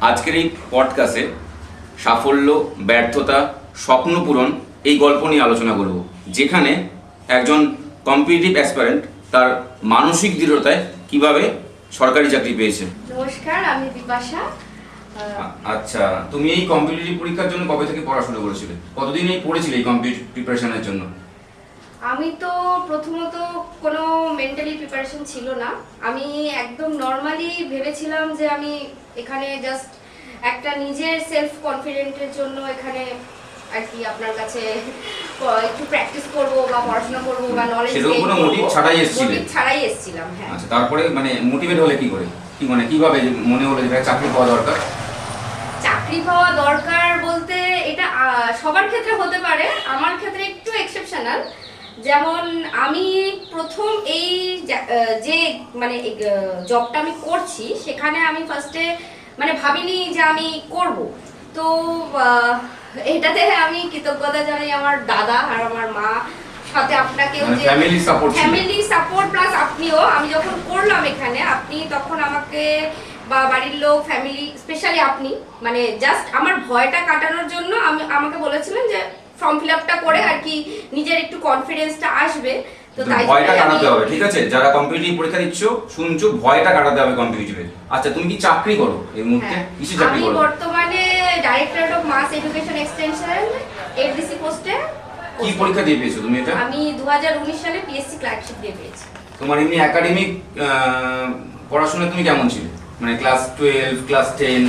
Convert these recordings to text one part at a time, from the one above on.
আজকের এই পডকাস্টে সাফল্য ব্যর্থতা স্বপ্ন পূরণ এই গল্প নিয়ে আলোচনা করব যেখানে একজন কম্পিটিটিভ অ্যাসপারেন্ট তার মানসিক দৃঢ়তায় কীভাবে সরকারি চাকরি পেয়েছে। নমস্কার আমি বিপাশা। আচ্ছা তুমি এই কম্পিটিটিভ পরীক্ষার জন্য কবে থেকে পড়াশোনা করেছিলে? কতদিন এই পড়েছিলে এই কম্পিটিটিভ প্রিপারেশনের জন্য? আমি তো প্রথমত কোনো মেন্টালি প্রিপারেশন ছিল না। আমি একদম নর্মালি ভেবেছিলাম যে আমি এখানে জাস্ট একটা নিজের সেলফ কনফিডেন্টের জন্য এখানে আর কি আপনার কাছে একটু প্র্যাকটিস করব বা পড়াশোনা করব বা নলেজ সেরকম কোনো motive ছাড়াই এসেছিলে? ছাড়াই এসেছিলাম হ্যাঁ। আচ্ছা তারপরে মানে মোটিভেট হলে কি করে? কি মানে কীভাবে মনে হলো যে চাকরি পাওয়া দরকার? চাকরি পাওয়া দরকার বলতে এটা সবার ক্ষেত্রে হতে পারে আমার ক্ষেত্রে একটু এক্সেপশনাল যেমন আমি প্রথম এই যে মানে জবটা আমি করছি সেখানে আমি ফার্স্টে মানে ভাবিনি যে আমি করব। তো এটাতে আমি কৃতজ্ঞতা জানাই আমার দাদা আর আমার মা সাথে আপনাকেও মানে যে family support family support plus আপনিও আমি যখন করলাম এখানে আপনি তখন আমাকে বা বাড়ির লোক ফ্যামিলি স্পেশালি আপনি মানে জাস্ট আমার ভয়টা কাটানোর জন্য আমি আমাকে বলেছিলেন যে ফর্ম ফিল আপটা করে আর কি নিজের একটু কনফিডেন্সটা আসবে। তো ভয়টা কাটাতে হবে ঠিক আছে? যারা কম্পিটিটিভ পরীক্ষা দিচ্ছ শুনছো ভয়টা কাটাতে হবে কম্পিটিটিভে আচ্ছা তুমি কি চাকরি করো এই মুহূর্তে? হ্যাঁ। কিসে চাকরি আমি বর্তমানে director of mass education extension FDC পোস্টে কি পরীক্ষা দিয়ে পেয়েছ তুমি এটা? আমি দুহাজার উনিশ সালে পিএসসি ক্লার্কশিপ দিয়ে পেয়েছি। তোমার এমনি একাডেমিক পড়াশোনা তুমি কেমন ছিলে? মানে class twelve class ten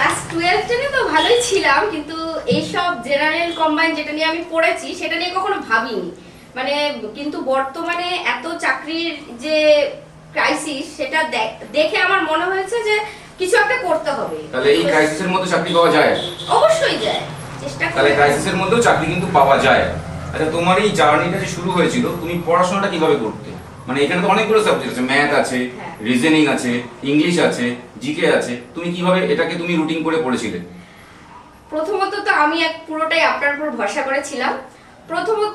class twelve টেনে তো ভালোই ছিলাম কিন্তু এইসব জেনারেল কম্বাইন যেটা নিয়ে আমি পড়েছি সেটা নিয়ে কখনো ভাবিনি। মানে কিন্তু বর্তমানে এত চাকরির যে ক্রাইসিস সেটা দেখ- আমার মনে হয়েছে যে কিছু একটা করতে হবে। তাহলে এই ক্রাইসিসের মধ্যে চাকরি পাওয়া যায়? অবশ্যই যায়। চেষ্টা তাহলে করে ক্রাইসিসের মধ্যেও চাকরি কিন্তু পাওয়া যায়। আচ্ছা তোমার এই জার্নিটা যে শুরু হয়েছিল তুমি পড়াশোনাটা কীভাবে করতে? মানে এখানে তো অনেকগুলো সাবজেক্ট আছে ম্যাথ আছে হ্যাঁ। রিজনিং আছে ইংলিশ আছে জিকে আছে। তুমি কীভাবে এটাকে তুমি রুটিন করে পড়েছিলে? প্রথমত তো আমি এক পুরোটাই আপনার উপর ভরসা করেছিলাম। প্রথমত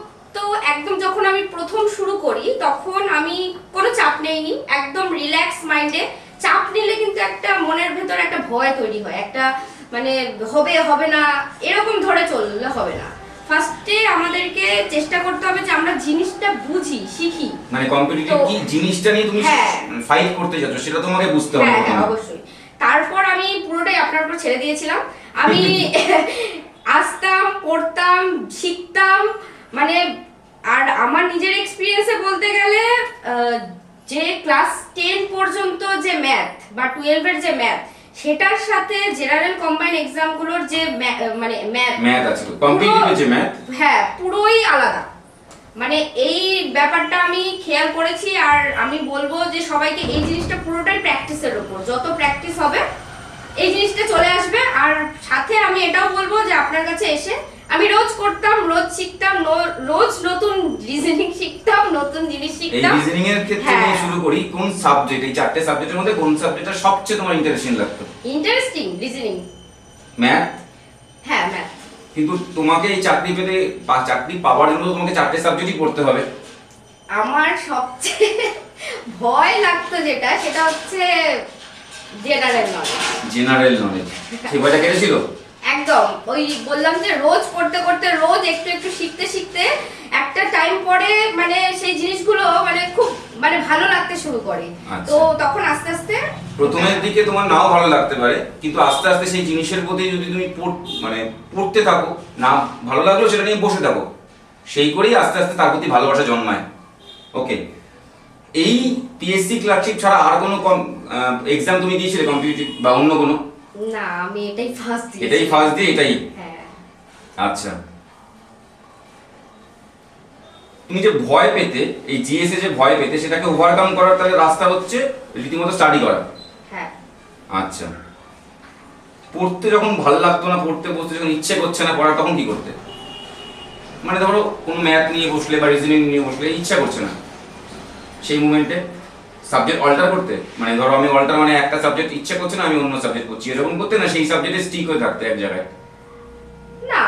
একদম যখন আমি প্রথম শুরু করি তখন আমি কোনো চাপ নেইনি। একদম রিল্যাক্স মাইন্ডে চাপ নিলে কিন্তু একটা মনের ভেতর একটা ভয় তৈরি হয়। একটা মানে হবে হবে না এরকম ধরে চললে হবে না। ফার্স্টে আমাদেরকে চেষ্টা করতে হবে যে আমরা জিনিসটা বুঝি শিখি। মানে কম্পিটিটিভ কি জিনিসটা নিয়ে তুমি হ্যাঁ। ফাইট করতে যাচ্ছ সেটা তোমাকে বুঝতে হবে হ্যাঁ হ্যাঁ অবশ্যই। তারপর আমি পুরোটাই আপনার উপর ছেড়ে দিয়েছিলাম। আমি আসতাম পড়তাম শিখতাম মানে আর আমার নিজের এক্সপিরিয়েন্সে বলতে গেলে যে ক্লাস টেন পর্যন্ত যে ম্যাথ বা টুয়েলভের যে ম্যাথ সেটার সাথে জেনারেল কম্বাইন এক্সামগুলোর যে মানে ম্যাথ ম্যাথ আছে কম্পিটিটিভ যে ম্যাথ? হ্যাঁ পুরোই আলাদা। মানে এই ব্যাপারটা আমি খেয়াল করেছি আর আমি বলব যে সবাইকে এই জিনিসটা পুরোটাই প্র্যাকটিসের উপর যত প্র্যাকটিস হবে এই জিনিসটা চলে আসবে। আর সাথে আমি এটাও বলব যে আপনার কাছে এসে আমি রোজ করতাম রোজ শিখতাম রোজ নতুন রিজনিং শিখতাম নতুন জিনিস শিখতাম। এই রিজনিং এর ক্ষেত্রে হ্যাঁ। নিয়ে শুরু করি কোন সাবজেক্ট এই চারটে সাবজেক্টের মধ্যে কোন সাবজেক্টটা সবচেয়ে তোমার ইন্টারেস্টিং লাগতো? ইন্টারেস্টিং রিজনিং ম্যাথ হ্যাঁ ম্যাথ কিন্তু তোমাকে এই চাকরি পেতে বা চাকরি পাওয়ার জন্য তোমাকে চারটে সাবজেক্টই পড়তে হবে। আমার সবচেয়ে ভয় লাগতো যেটা সেটা হচ্ছে জেনারেল নলেজ জেনারেল নলেজ সেই ভয়টা কেটেছিল? একদম। ওই বললাম যে রোজ পড়তে করতে রোজ একটু একটু শিখতে শিখতে একটা টাইম পরে মানে সেই জিনিসগুলো মানে খুব মানে ভালো লাগতে শুরু করে। আচ্ছা। তো তখন আস্তে আস্তে প্রথমের দিকে তোমার নাও ভালো লাগতে পারে কিন্তু আস্তে আস্তে সেই জিনিসের প্রতি যদি তুমি পড়- মানে পড়তে থাকো না ভালো লাগল সেটা নিয়ে বসে থাকো সেই করেই আস্তে আস্তে তার প্রতি ভালোবাসা জন্মায়। ওকে এই পিএসসি ক্লার্কশিপ ছাড়া আর কোনো এক্সাম তুমি দিয়েছিলে কম্পিটিটিভ বা অন্য কোনো? না আমি এটাই ফার্স্ট এটাই ফার্স্ট দিয়ে এটাই? হ্যাঁ। আচ্ছা। তুমি যে ভয় পেতে এই জিএসএ যে ভয় পেতে সেটাকে ওভারকাম করার তাহলে রাস্তা হচ্ছে রীতিমতো স্টাডি করা। হ্যাঁ। আচ্ছা। পড়তে যখন ভালো লাগতো না পড়তে বসতে যখন ইচ্ছে করছে না পড়ার তখন কি করতে? মানে ধরো কোনো ম্যাথ নিয়ে বসলে বা রিজনিং নিয়ে বসলে ইচ্ছা করছে না। সেই মুমেন্টে সাবজেক্ট অল্টার করতে। মানে ধরো আমি অল্টার মানে একটা সাবজেক্ট ইচ্ছে করছে না আমি অন্য সাবজেক্ট করছি। এরকম করতে না সেই সাবজেক্টে স্টিক হয়ে থাকতে এক জায়গায়। না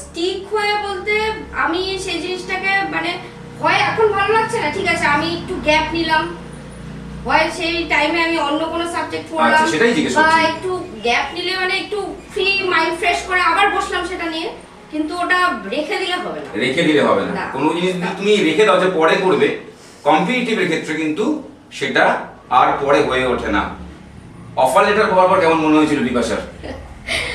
স্টিক হয়ে বলতে আমি সেই জিনিসটাকে মানে হয় এখন ভালো লাগছে না ঠিক আছে আমি একটু গ্যাপ নিলাম। হয় সেই টাইমে আমি অন্য কোনো সাবজেক্ট পড়লাম। আচ্ছা, সেটাই জিজ্ঞেস বা। একটু গ্যাপ নিলে মানে একটু ফ্রি মাইন্ড ফ্রেশ করে আবার বসলাম সেটা নিয়ে কিন্তু ওটা রেখে দিলে হবে না। রেখে দিলে হবে না। না। কোনো জিনিস তুমি রেখে দাও যে পরে করবে কম্পিটিটিভের ক্ষেত্রে কিন্তু সেটা আর পরে হয়ে ওঠে না। অফার লেটার পাওয়ার পর কেমন মনে হয়েছিল বিকাশার?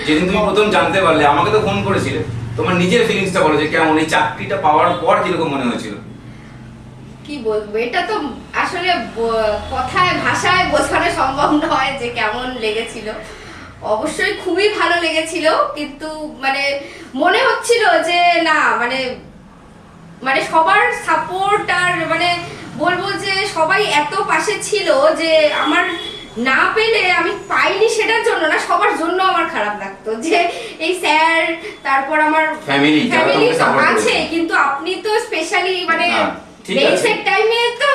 যেদিন তুমি প্রথম জানতে পারলে, আমাকে তো ফোন করেছিলে। তোমার নিজের ফিলিংসটা বলো যে কেমন, এই চাকরিটা পাওয়ার পর কীরকম মনে হয়েছিল? কি বলব? এটা তো আসলে কথায়, ভাষায় বোঝানো সম্ভব নয় যে কেমন লেগেছিল। অবশ্যই খুবই ভালো লেগেছিল, কিন্তু মানে মনে হচ্ছিল যে না মানে মানে সবার সাপোর্ট আর মানে বলব যে সবাই এত পাশে ছিল যে আমার না পেলে আমি পাইনি সেটার জন্য না সবার জন্য আমার খারাপ লাগতো যে এই স্যার তারপর আমার ফ্যামিলি আছে কিন্তু আপনি তো স্পেশালি মানে আছে। বেসিক টাইমে তো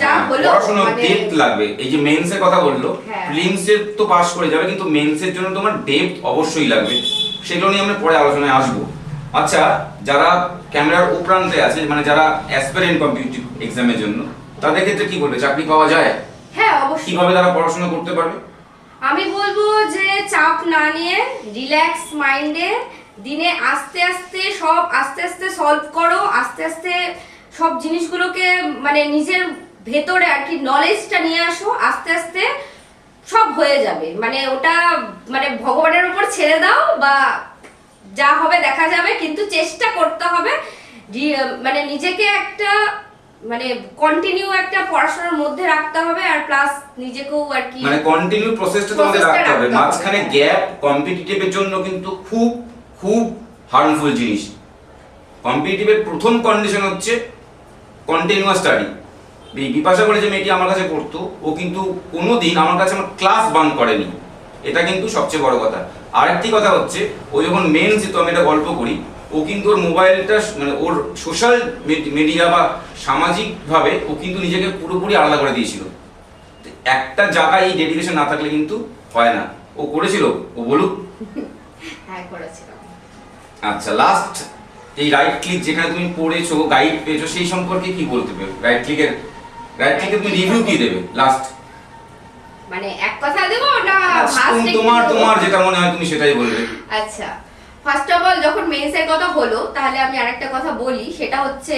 যা হ্যাঁ, হলো মানে ডেপথ লাগবে এই যে মেন্স এর কথা বলল হ্যাঁ। তো পাস করে যাবে কিন্তু মেন্স এর জন্য তোমার ডেপথ অবশ্যই লাগবে সেগুলো নিয়ে আমরা পরে আলোচনায় আসব আচ্ছা যারা ক্যামেরার উপরান্তে আছে মানে যারা অ্যাসপিরেন্ট কম্পিটিটিভ এক্সামের জন্য তাদের ক্ষেত্রে কি বলবে? চাকরি পাওয়া যায়? হ্যাঁ অবশ্যই। কীভাবে তারা পড়াশোনা করতে পারবে? আমি বলব যে চাপ না নিয়ে রিল্যাক্স মাইন্ডে দিনে আস্তে আস্তে সব আস্তে আস্তে সলভ করো আস্তে আস্তে সব জিনিসগুলোকে মানে নিজের ভেতরে আর কি নলেজটা নিয়ে আসো আস্তে আস্তে সব হয়ে যাবে। মানে ওটা মানে ভগবানের উপর ছেড়ে দাও বা যা হবে দেখা যাবে কিন্তু চেষ্টা করতে হবে মানে নিজেকে একটা মানে কন্টিনিউ একটা পড়াশোনার মধ্যে রাখতে হবে আর প্লাস নিজেকেও আর কি মানে কন্টিনিউ প্রসেসটা তোমাদের রাখতে হবে। মাঝখানে। গ্যাপ কম্পিটিটিভের জন্য কিন্তু খুব খুব হার্মফুল জিনিস। কম্পিটিটিভের প্রথম কন্ডিশন হচ্ছে কন্টিনিউয়াস স্টাডি বিপাশা বলে যে মেয়েটি আমার কাছে পড়তো ও কিন্তু কোনোদিন আমার কাছে আমার ক্লাস বান করেনি। এটা কিন্তু সবচেয়ে বড় কথা। আরেকটি কথা হচ্ছে ও যখন মেন যেহেতু আমি এটা গল্প করি ও কিন্তু ওর মোবাইলটা মানে ওর সোশ্যাল মিডিয়া বা সামাজিকভাবে ও কিন্তু নিজেকে পুরোপুরি আলাদা করে দিয়েছিল। একটা জায়গায় এই ডেডিকেশন না থাকলে কিন্তু হয় না। ও করেছিল? ও বলুক। হ্যাঁ আচ্ছা লাস্ট এই রাইট ক্লিক যেখানে তুমি পড়েছো গাইড পেয়েছ সেই সম্পর্কে কি বলতে পারো রাইট ক্লিকের রাইট ক্লিকে তুমি রিভিউ কি দেবে? লাস্ট মানে এক কথা দেবো না ফার্স্ট তোমার তোমার যেটা মনে হয় তুমি সেটাই বলবে। আচ্ছা ফার্স্ট অফ অল যখন মেন্সের কথা হলো তাহলে আমি আরেকটা কথা বলি সেটা হচ্ছে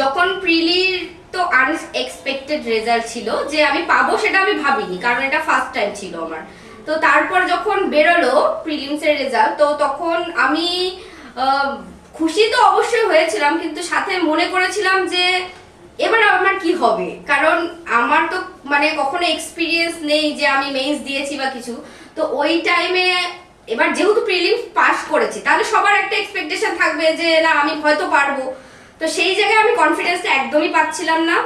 যখন প্রিলির তো আনএক্সপেক্টেড রেজাল্ট ছিল যে আমি পাবো সেটা আমি ভাবিনি কারণ এটা ফার্স্ট টাইম ছিল আমার। তো তারপর যখন বেরোলো প্রিলিমসের রেজাল্ট তো তখন আমি খুশি তো অবশ্যই হয়েছিলাম কিন্তু সাথে মনে করেছিলাম যে এবার আমার কি হবে? কারণ আমার তো মানে কখনো এক্সপিরিয়েন্স নেই যে আমি মেইনস দিয়েছি বা কিছু। তো ওই টাইমে এবার যেহেতু প্রিলিমস পাস করেছি, তাহলে সবার একটা এক্সপেকটেশন থাকবে যে না, আমি হয়তো পারব। তো সেই জায়গায় আমি কনফিডেন্সটা একদমই পাচ্ছিলাম না।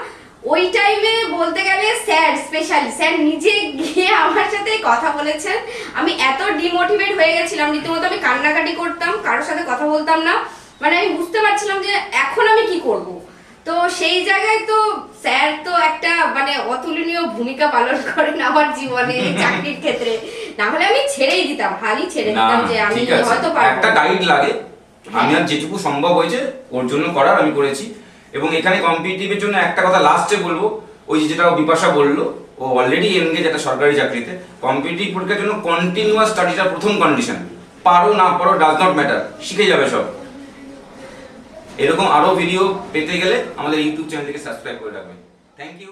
ওই টাইমে বলতে গেলে স্যার স্পেশালি স্যার নিজে গিয়ে আমার সাথে কথা বলেছেন। আমি এত ডিমোটিভেট হয়ে গেছিলাম, রীতিমতো আমি কান্নাকাটি করতাম, কারোর সাথে কথা বলতাম না। মানে আমি বুঝতে পারছিলাম যে এখন আমি কি সেই জায়গায় তো স্যার তো একটা মানে অতুলনীয় ভূমিকা পালন করেন আমার জীবনে চাকরির ক্ষেত্রে। না হলে আমি ছেড়েই দিতাম হালই ছেড়ে দিতাম যে আমি হয়তো পারব একটা গাইড লাগে। আমি হ্যাঁ। আর যেটুকু সম্ভব হয়েছে ওর জন্য করার আমি করেছি। এবং এখানে কম্পিটিটিভের জন্য একটা কথা লাস্টে বলব ওই যে যেটা বিপাশা বলল ও অলরেডি এনগেজ একটা সরকারি চাকরিতে। কম্পিটিটিভ পরীক্ষার জন্য কন্টিনিউয়াস স্টাডিটা প্রথম কন্ডিশন পারো না পারো ডাজ নট ম্যাটার শিখে যাবে সব। এরকম আরও ভিডিও পেতে গেলে আমাদের ইউটিউব চ্যানেলটিকে সাবস্ক্রাইব করে রাখবেন। Thank you